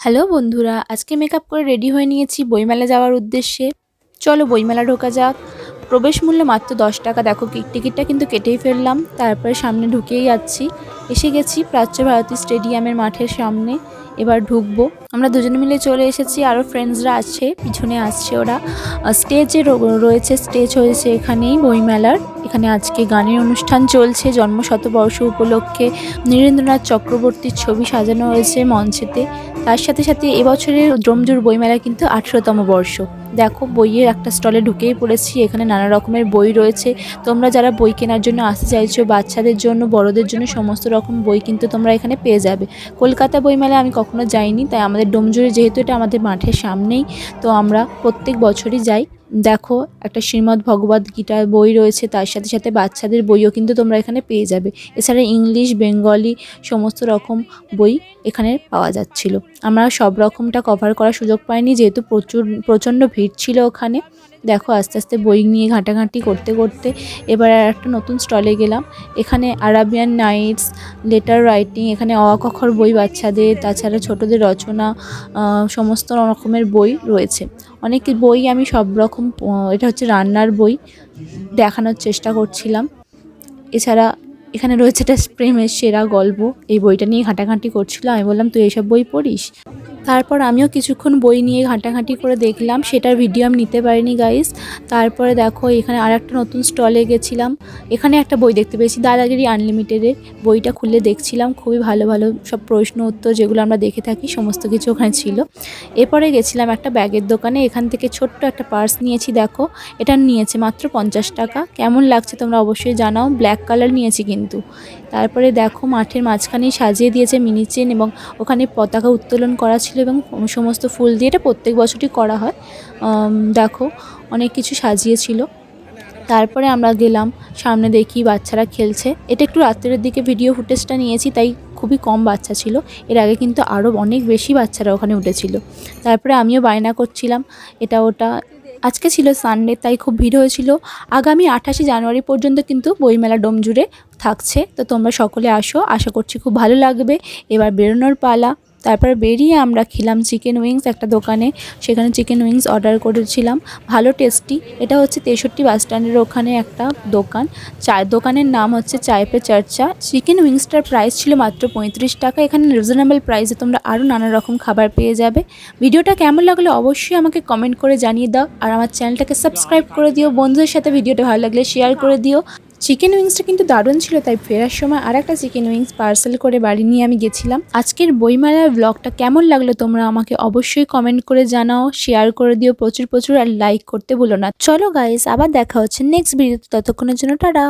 Hello বন্ধুরা, আজকে makeup করে রেডি হয়ে নিয়েছি বইমেলা যাওয়ার উদ্দেশ্যে। চলো বইমেলা ঢোকা যাক। প্রবেশ মূল্য মাত্র দশ টাকা। দেখো টিকিটটা কিন্তু কেটেই ফেললাম। তারপরে সামনে ঢুকেই যাচ্ছি। এসে গেছি প্রাচ্য ভারতী স্টেডিয়ামের মাঠের সামনে, এবার ঢুকবো। আমরা দুজনে মিলে চলে এসেছি আরও ফ্রেন্ডসরা আছে, পিছনে আসছে ওরা। স্টেজে রয়েছে স্টেজ হয়েছে এখানেই বইমেলার। এখানে আজকে গানের অনুষ্ঠান চলছে জন্ম শতবর্ষ উপলক্ষে নীরেন্দ্রনাথ চক্রবর্তীর ছবি সাজানো হয়েছে মঞ্চেতে। তার সাথে সাথে এবছরের ড্রমজুর বইমেলা কিন্তু আঠেরোতম বর্ষ। দেখো, বইয়ের একটা স্টলে ঢুকেই পড়েছি, এখানে নানা রকমের বই রয়েছে। তোমরা যারা বই কেনার জন্য আসতে চাইছো, বাচ্চাদের জন্য, বড়দের জন্য, সমস্ত রকম বই কিন্তু তোমরা এখানে পেয়ে যাবে। কলকাতা বইমেলা আমি কখনো যাইনি, তাই আমাদের ডোমজুড়ে যেহেতু এটা আমাদের মাঠের সামনেই, তো আমরা প্রত্যেক বছরই যাই। দেখো, একটা শ্রীমদ্ ভগবদ গীতার বই রয়েছে, তার সাথে সাথে বাচ্চাদের বইও কিন্তু তোমরা এখানে পেয়ে যাবে। এছাড়া ইংলিশ, বেঙ্গলি, সমস্ত রকম বই এখানে পাওয়া যাচ্ছিল। আমরা সব রকমটা কভার করার সুযোগ পাইনি, যেহেতু প্রচুর, প্রচণ্ড ভিড় ছিল ওখানে। দেখো, আস্তে আস্তে বই নিয়ে ঘাঁটাঘাঁটি করতে করতে এবার আর একটা নতুন স্টলে গেলাম। এখানে আরাবিয়ান নাইটস লেটার রাইটিং এখানে অ আ ক খর বই বাচ্চাদের, তাছাড়া ছোটদের রচনা সমস্ত রকমের বই রয়েছে। অনেক বই আমি সব রকম এটা হচ্ছে রান্নার বই, দেখানোর চেষ্টা করছিলাম। এছাড়া এখানে রয়েছে একটা প্রেমের সেরা গল্প। এই বইটা নিয়ে ঘাঁটাঘাঁটি করছিল আমি বললাম, তুই এইসব বই পড়িস? তারপর আমিও কিছুক্ষণ বই নিয়ে ঘাঁটাঘাঁটি করে দেখলাম, সেটার ভিডিও আমি নিতে পারিনি গাইস তারপরে দেখো এখানে আর একটা নতুন স্টলে গেছিলাম। এখানে একটা বই দেখতে পেয়েছি, দাদাগিরি আনলিমিটেডের বইটা খুলে দেখছিলাম, খুবই ভালো ভালো সব প্রশ্ন উত্তর যেগুলো আমরা দেখে থাকি, সমস্ত কিছু ওখানে ছিল। এরপরে গেছিলাম একটা ব্যাগের দোকানে, এখান থেকে ছোট্ট একটা পার্স নিয়েছি, দেখো। এটা নিয়েছে মাত্র পঞ্চাশ টাকা। কেমন লাগছে তোমরা অবশ্যই জানাও ব্ল্যাক কালার নিয়েছি কিন্তু। তারপরে দেখো মাঠের মাঝখানেই সাজিয়ে দিয়েছে মিনি চেন এবং ওখানে পতাকা উত্তোলন করা ছিল। এবং সমস্ত ফুল দিয়ে এটা প্রত্যেক বছরই করা হয়। দেখো, অনেক কিছু সাজিয়েছিল। তারপরে আমরা গেলাম, সামনে দেখি বাচ্চারা খেলছে। এটা একটু রাত্রের দিকে ভিডিও ফুটেজটা নিয়েছি, তাই খুবই কম বাচ্চা ছিল। এর আগে কিন্তু আরও অনেক বেশি বাচ্চারা ওখানে উঠেছিল। তারপরে আমিও বায়না করছিলাম, এটা ওটা। আজকে ছিল সানডে তাই খুব ভিড় হয়েছিল। আগামী আঠাশে জানুয়ারি পর্যন্ত কিন্তু বইমেলা ডোম জুড়ে থাকছে। তো তোমরা সকলে আসো, আশা করছি খুব ভালো লাগবে। এবার বেরোনোর পালা। তারপর বেরিয়ে আমরা খেলাম চিকেন উইংস একটা দোকানে। সেখানে চিকেন উইংস অর্ডার করেছিলাম। ভালো টেস্টি এটা হচ্ছে তেষট্টি বাস স্ট্যান্ডের ওখানে একটা দোকান। চায়ের দোকানের নাম হচ্ছে চায় পে চর্চা। চিকেন উইংসটার প্রাইস ছিল মাত্র পঁয়ত্রিশ টাকা। এখানে রিজনেবল প্রাইসে তোমরা আরও নানা রকম খাবার পেয়ে যাবে। ভিডিওটা কেমন লাগল অবশ্যই আমাকে কমেন্ট করে জানিয়ে দাও। আর আমার চ্যানেলটাকে সাবস্ক্রাইব করে দিও। বন্ধুদের সাথে ভিডিওটা ভালো লাগলে শেয়ার করে দিও। চিকেন উইংসটা কিন্তু দারুণ ছিল, তাই ফেরার সময় আর একটা চিকেন উইংস পার্সেল করে বাড়ি নিয়ে আমি গেছিলাম। আজকের বইমেলার ব্লগটা কেমন লাগল তোমরা আমাকে অবশ্যই কমেন্ট করে জানাও শেয়ার করে দিও প্রচুর প্রচুর, আর লাইক করতে ভুলো না। চলো গাইস আবার দেখা হচ্ছে নেক্সট ভিডিওতে ততক্ষণের জন্য টাটা!